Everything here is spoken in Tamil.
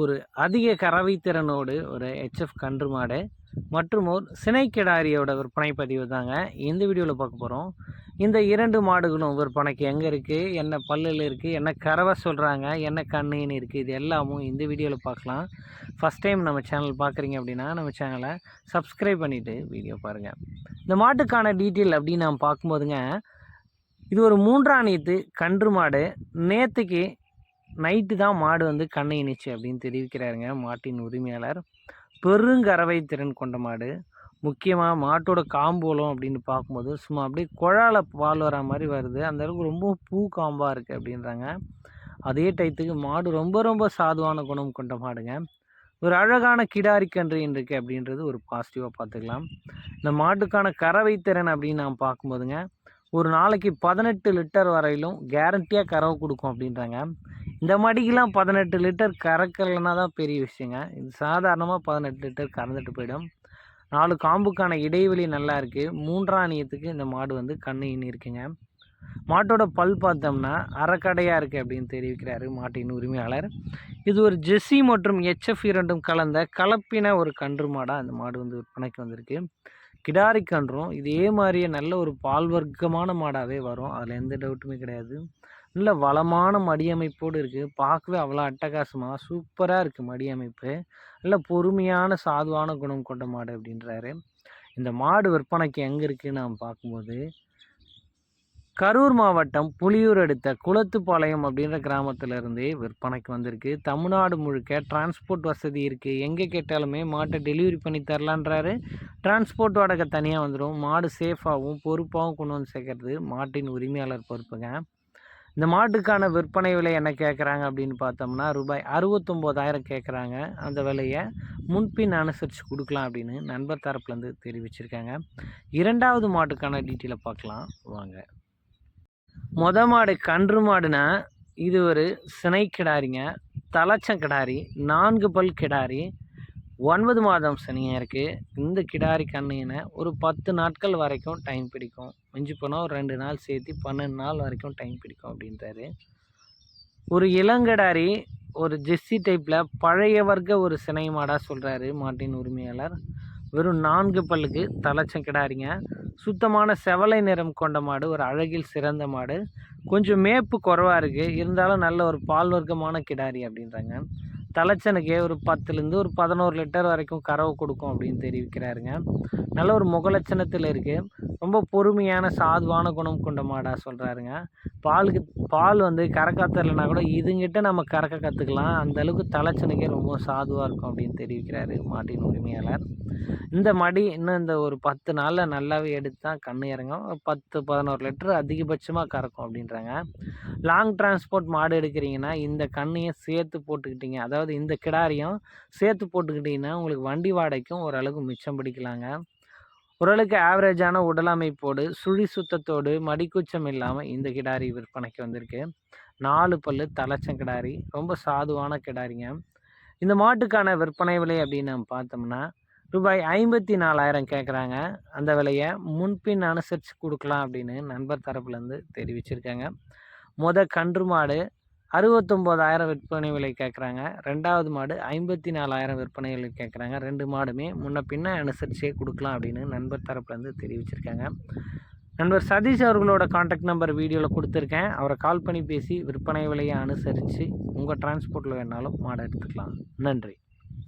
ஒரு அதிக கறவை திறனோடு ஒரு ஹெச்எஃப் கன்று மாடு மற்றும் ஒரு சினைக்கிடாரியோட விற்பனை பதிவு தாங்க இந்த வீடியோவில் பார்க்க போகிறோம் இந்த இரண்டு மாடுகளும் விற்பனைக்கு எங்கே இருக்குது என்ன பல்லில் இருக்குது என்ன கறவை சொல்கிறாங்க என்ன கண்ணுன்னு இருக்குது இது எல்லாமும் இந்த வீடியோவில் பார்க்கலாம். ஃபஸ்ட் டைம் நம்ம சேனல் பார்க்குறீங்க அப்படின்னா நம்ம சேனலை சப்ஸ்கிரைப் பண்ணிவிட்டு வீடியோ பாருங்கள் இந்த மாட்டுக்கான டீட்டெயில் அப்படின்னு நாம் பார்க்கும்போதுங்க இது ஒரு மூன்றாம் கன்று மாடு. நேற்றுக்கு நைட்டு தான் மாடு வந்து கண்ணை இணைச்சு அப்படின்னு தெரிவிக்கிறாருங்க மாட்டின் உரிமையாளர். பெருங்கறவை திறன் கொண்ட மாடு. முக்கியமாக மாட்டோட காம்போலம் அப்படின்னு பார்க்கும்போது சும்மா அப்படியே குழால பால் வர மாதிரி வருது. அந்த அளவுக்கு ரொம்ப பூ காம்பாக இருக்குது அப்படின்றாங்க. அதே டயத்துக்கு மாடு ரொம்ப ரொம்ப சாதுவான குணம் கொண்ட மாடுங்க. ஒரு அழகான கிடாரி கன்று இருக்குது அப்படின்றது ஒரு பாசிட்டிவாக பார்த்துக்கலாம். இந்த மாட்டுக்கான கறவை திறன் அப்படின்னு நாம் பார்க்கும்போதுங்க ஒரு நாளைக்கு பதினெட்டு லிட்டர் வரையிலும் கேரண்டியாக கறவை கொடுக்கும் அப்படின்றாங்க. இந்த மடிக்கெலாம் பதினெட்டு லிட்டர் கறக்கலைன்னா தான் பெரிய விஷயங்க. இது சாதாரணமாக பதினெட்டு லிட்டர் கறந்துட்டு போயிடும். நாலு காம்புக்கான இடைவெளி நல்லா இருக்குது மூன்றாணியத்துக்கு இந்த மாடு வந்து கண்ணு இனி மாட்டோட பல் பார்த்தோம்னா அறக்கடையாக இருக்குது அப்படின்னு தெரிவிக்கிறாரு மாட்டின் உரிமையாளர். இது ஒரு ஜெஸ்ஸி மற்றும் எச்எஃப் இரண்டும் கலந்த கலப்பின ஒரு கன்று மாடாக அந்த மாடு வந்து விற்பனைக்கு வந்திருக்கு. கிடாரி கன்றும் இதே மாதிரியே நல்ல ஒரு பால் வர்க்கமான மாடாகவே வரும். அதில் எந்த டவுட்டுமே கிடையாது. நல்ல வளமான மடியமைப்போடு இருக்குது பார்க்கவே அவ்வளோ அட்டகாசமாக சூப்பராக இருக்குது மடியமைப்பு. நல்ல பொறுமையான சாதுவான குணம் கொண்ட மாடு அப்படின்றாரு. இந்த மாடு விற்பனைக்கு எங்கே இருக்குன்னு நாம் பார்க்கும்போது கரூர் மாவட்டம் புலியூர் அடுத்த குளத்துப்பாளையம் அப்படின்ற கிராமத்திலேருந்தே விற்பனைக்கு வந்திருக்கு. தமிழ்நாடு முழுக்க டிரான்ஸ்போர்ட் வசதி இருக்குது எங்கே கேட்டாலுமே மாட்டை டெலிவரி பண்ணி தரலான்றாரு. டிரான்ஸ்போர்ட் வாடகை தனியாக வந்துடும் மாடு சேஃபாகவும் பொறுப்பாகவும் கொண்டு வந்து சேர்க்கறது மாட்டின் உரிமையாளர் பொறுப்புங்க. இந்த மாட்டுக்கான விற்பனை விலை என்ன கேட்குறாங்க அப்படின்னு பார்த்தோம்னா ரூபாய் அறுபத்தொம்போதாயிரம் கேட்குறாங்க அந்த விலையை முன்பின் அனுசரித்து கொடுக்கலாம் அப்படின்னு நண்பர் தரப்புலேருந்து தெரிவிச்சிருக்காங்க. இரண்டாவது மாட்டுக்கான டீட்டெயிலை பார்க்கலாம். வாங்க. மொத மாடு கன்று மாடுனா இது ஒரு சினை கிடாரிங்க. தலச்சம் கிடாரி நான்கு பல் கிடாரி ஒன்பது மாதம் சனியாக இருக்குது இந்த கிடாரி கண்ணியினை ஒரு பத்து நாட்கள் வரைக்கும் டைம் பிடிக்கும். மிஞ்சி போனால் ஒரு ரெண்டு நாள் சேர்த்து பன்னெண்டு நாள் வரைக்கும் டைம் பிடிக்கும் அப்படின்றாரு. ஒரு இளங்கடாரி ஒரு ஜெஸ்ஸி டைப்பில் பழைய வர்க்க ஒரு சினை மாடாக சொல்கிறாரு மாட்டின் உரிமையாளர். வெறும் நான்கு பல்லுக்கு தலைச்சம் கிடாரிங்க. சுத்தமான செவலை நிறம் கொண்ட மாடு ஒரு அழகில் சிறந்த மாடு. கொஞ்சம் மேப்பு குறவாக இருக்குது இருந்தாலும் நல்ல ஒரு பால் வர்க்கமான கிடாரி அப்படின்றாங்க. தலைச்சனுக்கே ஒரு பத்துலேருந்து ஒரு பதினோரு லிட்டர் வரைக்கும் கறவை கொடுக்கும் அப்படின்னு தெரிவிக்கிறாருங்க. நல்ல ஒரு முகலட்சணத்தில் இருக்குது ரொம்ப பொறுமையான சாதுவான குணம் கொண்ட மாடாக சொல்கிறாருங்க பாலுக்கு பால் வந்து கறக்க கூட இதுங்கிட்ட நம்ம கறக்க கற்றுக்கலாம் அந்தளவுக்கு தலைச்சனுக்கே ரொம்ப சாதுவாக இருக்கும் அப்படின்னு தெரிவிக்கிறாரு மாட்டின் உரிமையாளர். இந்த மடி இன்னும் இந்த ஒரு பத்து நாளில் நல்லாவே எடுத்து தான் கண்ணு இறங்கும். பத்து பதினோரு லிட்டர் அதிகபட்சமாக கறக்கும் அப்படின்றாங்க. லாங் டிரான்ஸ்போர்ட் மாடு எடுக்கிறீங்கன்னா இந்த கண்ணையும் சேர்த்து போட்டுக்கிட்டீங்க. அதாவது இந்த கிடாரியும் சேர்த்து போட்டுக்கிட்டிங்கன்னா உங்களுக்கு வண்டி வாடகைக்கும் ஓரளவுக்கு மிச்சம் பிடிக்கலாங்க. ஓரளவுக்கு ஆவரேஜான உடலமைப்போடு சுழி சுத்தத்தோடு மடிக்குச்சம் இல்லாமல் இந்த கிடாரி விற்பனைக்கு வந்திருக்கு. நாலு பல்லு தலைச்சம் கிடாரி ரொம்ப சாதுவான கிடாரிங்க. இந்த மாட்டுக்கான விற்பனை விலை அப்படின்னு நம்ம பார்த்தோம்னா ரூபாய் ஐம்பத்தி நாலாயிரம் கேட்குறாங்க அந்த விலையை முன்பின் அனுசரித்து கொடுக்கலாம் அப்படின்னு நண்பர் தரப்புலேருந்து தெரிவிச்சிருக்காங்க. மொத கன்று மாடு அறுபத்தொம்போதாயிரம் விற்பனை விலை கேட்குறாங்க. ரெண்டாவது மாடு ஐம்பத்தி நாலாயிரம் விற்பனை விலை கேட்குறாங்க. ரெண்டு மாடுமே முன்ன பின்ன அனுசரிச்சே கொடுக்கலாம் அப்படின்னு நண்பர் தரப்புலேருந்து தெரிவிச்சிருக்காங்க. நண்பர் சதீஷ் அவர்களோட காண்டாக்ட் நம்பர் வீடியோவில் கொடுத்துருக்கேன். அவரை கால் பண்ணி பேசி விற்பனை விலையை அனுசரித்து உங்கள் டிரான்ஸ்போர்ட்டில் வேணாலும் மாடை எடுத்துக்கலாம். நன்றி.